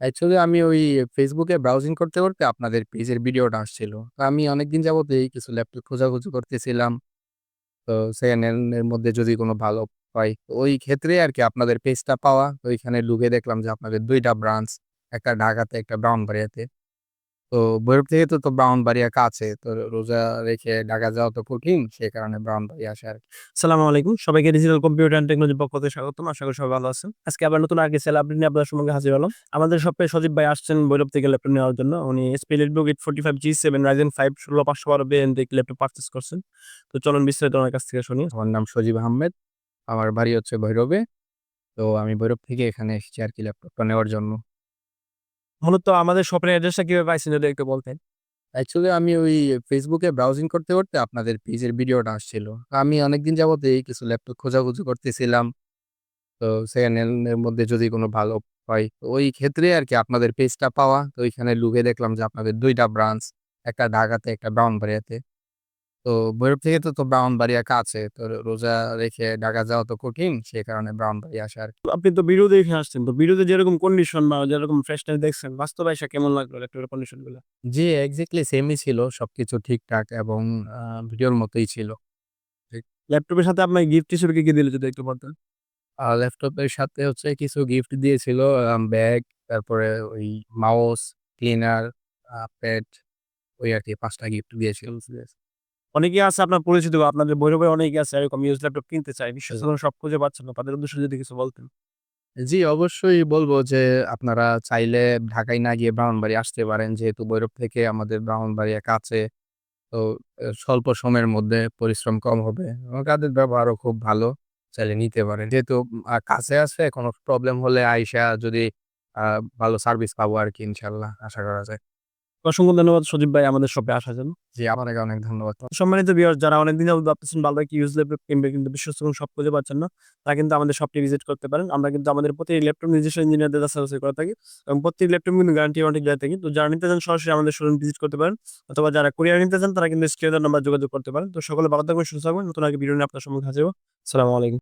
Actually আমি ওই ফেসবুকে ব্রাউজিং করতে, করতে আপনাদের পেজের ভিডিওটা আসছিল। তো আমি অনেকদিন যাবতই কিছু ল্যাপটপ খোঁজাখুঁজি করতেছিলাম। তো সেকেন্ড মধ্যে যদি কোনো ভালো পাই, ওই ক্ষেত্রে আর কি আপনাদের পেজটা পাওয়া। ওইখানে ঢুকে দেখলাম যে আপনাদের ২ টা ব্রাঞ্চ, একটা ঢাকাতে, একটা ব্রাহ্মণবাড়িয়াতে। তো ভৈরব থেকে তো, তো ব্রাউন ব্রাহ্মণবাড়িয়া কাছে। তো রোজা রেখে ঢাকা যাওয়া তো কঠিন। সে কারণে ব্রাউন ব্রাহ্মণবাড়িয়া আসা আরকি। সালাম আলাইকুম। সবাইকে ডিজিটাল কম্পিউটার অ্যান্ড টেকনোলজি পক্ষ থেকে স্বাগতম। আশা করি সবাই ভালো আছেন। আজকে আবার নতুন আরেকটি সেল আপডেট নিয়ে আপনাদের সম্মুখে হাজির হলাম। আমাদের শপে সজীব ভাই আসছেন ভৈরব থেকে ল্যাপটপ নেওয়ার জন্য। উনি HP Elitebook 845 G7 Ryzen 5 16512 variant একটি ল্যাপটপ পারচেজ করছেন। তো চলুন বিস্তারিত ওনার কাছ থেকে শুনি। আমার নাম সজীব আহমেদ। আমার বাড়ি হচ্ছে ভৈরবে। তো আমি ভৈরব থেকে এখানে এসেছি আর কি ল্যাপটপটা নেওয়ার জন্য। মূলত আমাদের শপের অ্যাড্রেসটা কীভাবে পাইছেন যদি একটু বলতেন? অ্যাকচুয়ালি আমি ওই ফেসবুকে ব্রাউজিং করতে, করতে আপনাদের পেজের ভিডিওটা আসছিল। আমি অনেকদিন যাবতই কিছু ল্যাপটপ খোঁজাখুঁজি করতেছিলাম। তো সেকেন্ড মধ্যে যদি কোনো ভালো হয় ওই আর কি আপনাদের পেজটা পাওয়া। তো ওইখানে লুকে দেখলাম যে আপনাদের দুইটা ব্রাঞ্চ, একটা ঢাকাতে, একটা ব্রাহ্মণবাড়িয়াতে। তো ভৈরব থেকে তো, তো ব্রাহ্মণবাড়িয়া কাছে। তো রোজা রেখে ঢাকা যাওয়া তো কঠিন। সে কারণে ব্রাহ্মণবাড়িয়া আসা আরকি। আপনি তো ভিডিও দেখে আসছেন। তো ভিডিওতে যেরকম কন্ডিশন বা যেরকম ফ্রেশনেস দেখছেন, বাস্তবে আইসা কেমন লাগল কন্ডিশনগুলা? জি, এক্সাক্টলি সেমই ছিল। সবকিছু ঠিকঠাক এবং ভিডিওর মতোই ছিল। ল্যাপটপের সাথে আপনার গিফট হিসেবে কি, কি দিল যদি একটু বলতেন? ল্যাপটপের সাথে হচ্ছে কিছু গিফট দিয়েছিল। ব্যাগ, তারপরে ওই মাউস, ক্লিনার, প্যাড ওই আর কি পাঁচটা গিফট দিয়েছিল। অনেকেই আছে আপনার পরিচিত বা আপনাদের ভৈরবে অনেকে আছে এরকম ইউজড ল্যাপটপ কিনতে চায়। বিশ্বস্ত সব খুঁজে পাচ্ছেন না। তাদের উদ্দেশ্যে যদি কিছু বলতেন? জি, অবশ্যই বলব যে আপনারা চাইলে ঢাকায় না গিয়ে ব্রাহ্মণবাড়িয়া আসতে পারেন। যেহেতু বৈরব থেকে আমাদের ব্রাহ্মণবাড়িয়া কাছে। তো স্বল্প সময়ের মধ্যে পরিশ্রম কম হবে এবং তাদের ব্যবহারও খুব ভালো। চাইলে নিতে পারেন। যেহেতু কাছে আছে কোনো প্রবলেম হলে আইসা যদি ভালো সার্ভিস পাবো আর কি ইনশাল্লাহ আশা করা যায়। অসংখ্য ধন্যবাদ সজীব ভাই আমাদের শপে আসার জন্য। জি, আপনাকে অনেক ধন্যবাদ। সম্মানিত ভিউয়ার্স যারা অনেকদিন যাবত ভাবতেছেন ভালো একটা ইউজড ল্যাপটপ কিনবে কিন্তু বিশ্বস্ত কোনো শপ খুঁজে পাচ্ছেন না, তারা কিন্তু আমাদের শপটি ভিজিট করতে পারেন। আমরা কিন্তু আমাদের প্রতি ল্যাপটপ নিজস্ব ইঞ্জিনিয়ারদের দ্বারা সার্ভিস করে থাকি এবং প্রতিটি ল্যাপটপ কিন্তু গ্যারান্টি ওয়ারেন্টি দিয়ে থাকি। তো যারা নিতে চান সরাসরি আমাদের শোরুম ভিজিট করতে পারেন অথবা যারা কুরিয়ার নিতে চান তারা কিন্তু স্ক্রিনে নাম্বার যোগাযোগ করতে পারেন। তো সকলে ভালো থাকবেন, সুস্থ থাকবেন। নতুন আরেকটি ভিডিও নিয়ে আপনার সম্মুখে হাজির। আসসালামু আলাইকুম।